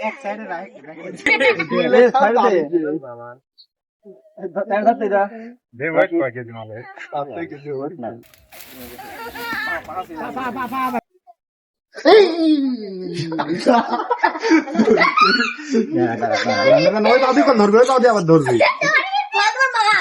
এক সাইডে রাখ সাইডে দে দে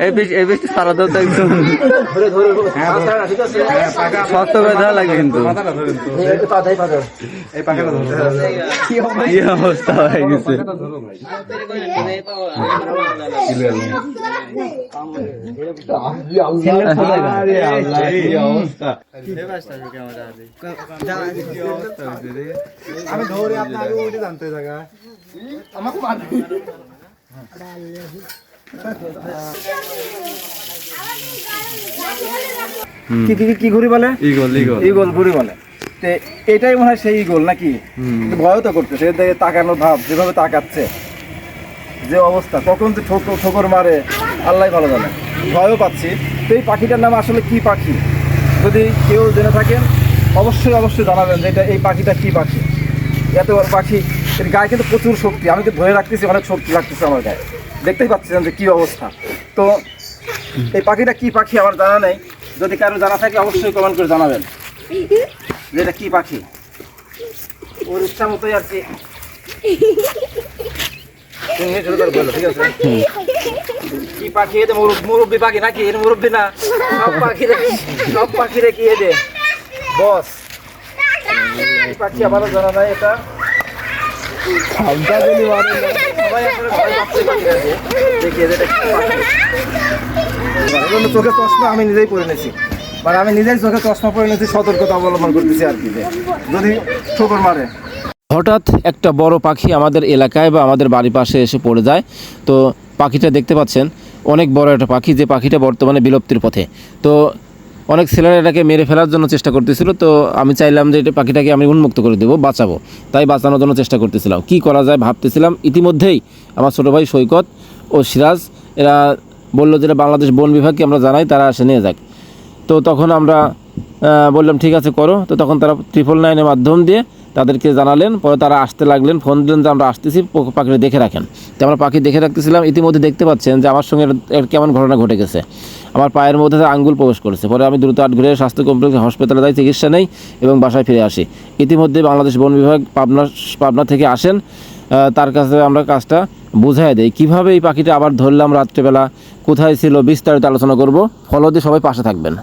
এই বেশ সারা দাও তো একদম শক্ত করে ধরা লাগবে কিন্তু কি অবস্থা হয়ে গেছে। আমি ধরে আপনার আগে উঠে জানতে জায়গা আমাকে মানে কি কি কি ঘুরি বলে? ইগল ইগল ইগল ঘুরি বলে। তে এটাই মনে হয় সেই ইগল নাকি? ভয়ও তো করতেছে দিকে তাকানো ভাব যেভাবে তাকাচ্ছে। যে অবস্থা কখন যে ঠোকর ঠোকর মারে আল্লাহ ভালো জানে। ভয়ও পাচ্ছি। তো এই পাখিটার নাম আসলে কি পাখি? যদি কেউ জেনে থাকেন অবশ্যই অবশ্যই জানাবেন যে এটা এই পাখিটা কি পাখি? এত বড় পাখি এর গায়ে কিন্তু প্রচুর শক্তি। আমি তো ধরে রাখতেছি অনেক শক্তি লাগতেছে আমার গায়ে। দেখতেই পাচ্ছিলাম যে কি অবস্থা। তো এই পাখিটা কি পাখি আমার জানা নেই। যদি কারও জানা থাকে, অবশ্যই কমেন্ট করে জানাবেন। যে এটা কি পাখি? ওর ইচ্ছা মতোই আর কি। পাখি পাখি মুরব্বি না। সব পাখিরে সব পাখিরে কি এদে বস। পাখি জানা নাই এটা। এই জন্য চোখে চশমা আমি নিজেই পরে নিয়েছি মানে আমি নিজেই চোখে চশমা পরে নিয়েছি সতর্কতা অবলম্বন করতেছি আর কি যদি ঠোকর মারে হঠাৎ একটা বড় পাখি আমাদের এলাকায় বা আমাদের বাড়ির পাশে এসে পড়ে যায়। তো পাখিটা দেখতে পাচ্ছেন, অনেক বড় একটা পাখি, যে পাখিটা বর্তমানে বিলুপ্তির পথে। তো অনেক ছেলেরা এটাকে মেরে ফেলার জন্য চেষ্টা করতেছিল, তো আমি চাইলাম যে এটা পাখিটাকে আমি উন্মুক্ত করে দেবো, বাঁচাবো। তাই বাঁচানোর জন্য চেষ্টা করতেছিলাম। কি করা যায় ভাবতেছিলাম। ইতিমধ্যেই আমার ছোটো ভাই সৈকত ও সিরাজ, এরা বলল যেটা বাংলাদেশ বন বিভাগকে আমরা জানাই, তারা এসে নিয়ে যাক। তো তখন আমরা বললাম, ঠিক আছে, করো। তো তখন তারা ট্রিপল নাইনের মাধ্যম দিয়ে তাদেরকে জানালেন, পরে তারা আসতে লাগলেন, ফোন দিলেন যে আমরা আসতেছি পাখিটা দেখে রাখেন। তো আমরা পাখি দেখে রাখতেছিলাম, ইতিমধ্যে দেখতে পাচ্ছেন যে আমার সঙ্গে এর- কেমন ঘটনা ঘটে গেছে। আমার পায়ের মধ্যে আঙ্গুল প্রবেশ করেছে, পরে আমি দ্রুত আট ঘুরে স্বাস্থ্য কমপ্লেক্স হাসপাতালে যাই, চিকিৎসা নেই এবং বাসায় ফিরে আসি। ইতিমধ্যে বাংলাদেশ বন বিভাগ পাবনা পাবনা থেকে আসেন তার কাছে আমরা কাজটা বুঝাই দেই। কীভাবে এই পাখিটা আবার ধরলাম রাত্রেবেলা? কোথায় ছিল? বিস্তারিত আলোচনা করব। ফলো দিয়ে সবাই পাশে থাকবেন।